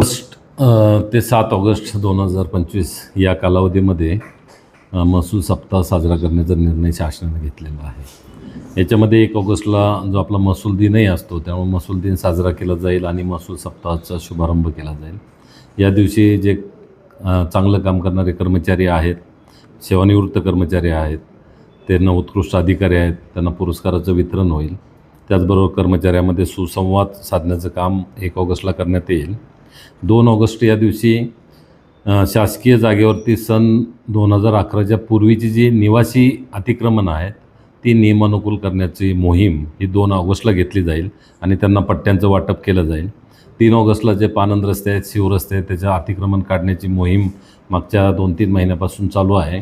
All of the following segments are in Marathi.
ऑगस्ट ते सात ऑगस्ट दोन हजार पंचवीस या कालावधीमध्ये महसूल सप्ताह साजरा करण्याचा निर्णय शासनाने घेतलेला आहे. याच्यामध्ये एक ऑगस्टला जो आपला महसूल दिनही असतो त्यामुळे महसूल दिन साजरा केला जाईल आणि महसूल सप्ताहाचा शुभारंभ केला जाईल. या दिवशी जे चांगलं काम करणारे कर्मचारी आहेत सेवानिवृत्त कर्मचारी आहेत त्यांना उत्कृष्ट अधिकारी आहेत त्यांना पुरस्काराचं वितरण होईल. त्याचबरोबर कर्मचाऱ्यामध्ये सुसंवाद साधण्याचं काम एक ऑगस्टला करण्यात येईल. दोन ऑगस्ट या दिवशी शासकीय जागेवरती सन दोन हजार अकराच्या पूर्वीची जी निवासी अतिक्रमणं आहेत ती नियमानुकूल करण्याची मोहीम ही दोन ऑगस्टला घेतली जाईल आणि त्यांना पट्ट्यांचं वाटप केलं जाईल. तीन ऑगस्टला जे पानंद रस्ते आहेत शिवरस्ते आहेत त्याचं अतिक्रमण काढण्याची मोहीम मागच्या दोन तीन महिन्यापासून चालू आहे.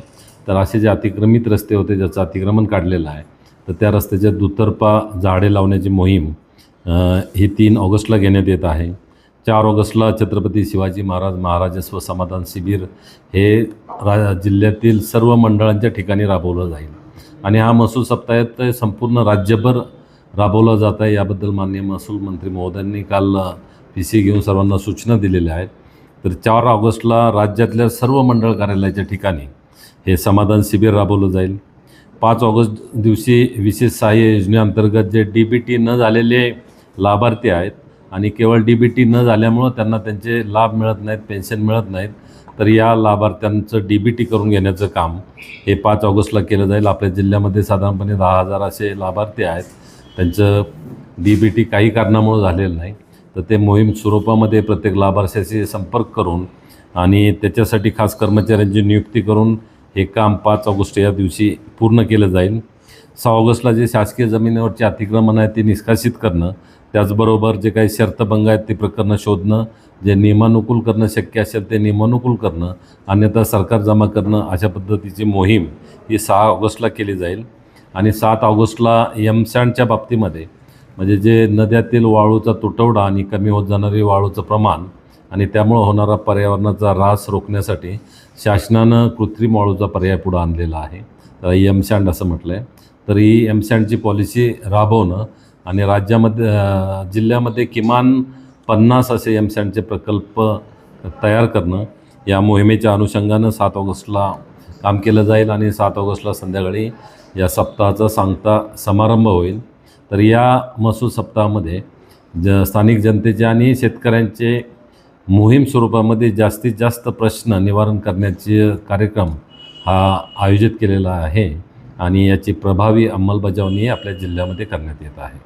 तर असे जे अतिक्रमित रस्ते होते ज्याचं अतिक्रमण काढलेलं आहे तर त्या रस्त्याच्या दुतर्फा झाडे लावण्याची मोहीम ही तीन ऑगस्टला घेण्यात येत आहे. चार ऑगस्टला छत्रपती शिवाजी महाराज महाराजस्व समाधान शिबिर हे रा जिल्ह्यातील सर्व मंडळांच्या ठिकाणी राबवलं जाईल. आणि हा महसूल सप्ताहात संपूर्ण राज्यभर राबवला जात आहे. याबद्दल माननीय महसूल मंत्री महोदयांनी काल पी सी घेऊन सर्वांना सूचना दिलेल्या आहेत. तर चार ऑगस्टला राज्यातल्या सर्व मंडळ कार्यालयाच्या ठिकाणी हे समाधान शिबिर राबवलं जाईल. पाच ऑगस्ट दिवशी विशेष सहाय्य योजनेअंतर्गत जे डी बी टी न झालेले लाभार्थी आहेत आणि केवळ डी बी टी न झाल्यामुळं त्यांना त्यांचे लाभ मिळत नाहीत पेन्शन मिळत नाहीत. तर या लाभार्थ्यांचं डी बी टी करून घेण्याचं काम हे पाच ऑगस्टला केलं जाईल. आपल्या जिल्ह्यामध्ये साधारणपणे दहा हजार असे लाभार्थी आहेत. त्यांचं डी बी टी काही कारणामुळं झालेलं नाही. तर ते मोहीम स्वरूपामध्ये प्रत्येक लाभार्थ्याशी संपर्क करून आणि त्याच्यासाठी खास कर्मचाऱ्यांची नियुक्ती करून हे काम पाच ऑगस्ट या दिवशी पूर्ण केलं जाईल. सहा ऑगस्टला जे शासकीय जमिनीवरचे अतिक्रमण आहे ते निष्कासित करणं त्याचबरोबर जे काही शर्तभंग आहेत ते प्रकरणं शोधणं जे नियमानुकूल करणं शक्य असेल ते नियमानुकूल करणं अन्यथा सरकार जमा करणं अशा पद्धतीची मोहीम ही सहा ऑगस्टला केली जाईल. आणि सात ऑगस्टला यमसँडच्या बाबतीमध्ये म्हणजे जे नद्यातील वाळूचा तुटवडा आणि कमी होत जाणारी वाळूचं प्रमाण आणि त्यामुळं होणारा पर्यावरणाचा ऱ्हास रोखण्यासाठी शासनानं कृत्रिम वाळूचा पर्याय पुढं आणलेला आहे. तर यमसँड असं म्हटलं आहे तर ही एमसँडची पॉलिसी राबवणं आणि राज्यामध्ये जिल्ह्यामध्ये किमान पन्नास असे एमसँडचे प्रकल्प तयार करणं या मोहिमेच्या अनुषंगानं सात ऑगस्टला काम केलं जाईल आणि सात ऑगस्टला संध्याकाळी या सप्ताहाचा सांगता समारंभ होईल. तर या महसूल सप्ताहामध्ये ज स्थानिक जनतेचे आणि शेतकऱ्यांचे मोहीम स्वरूपामध्ये जास्तीत जास्त प्रश्न निवारण करण्याचे कार्यक्रम हा आयोजित केलेला आहे आणि याची प्रभावी अंमलबजावणी आपल्या जिल्ह्यामध्ये करण्यात येत आहे.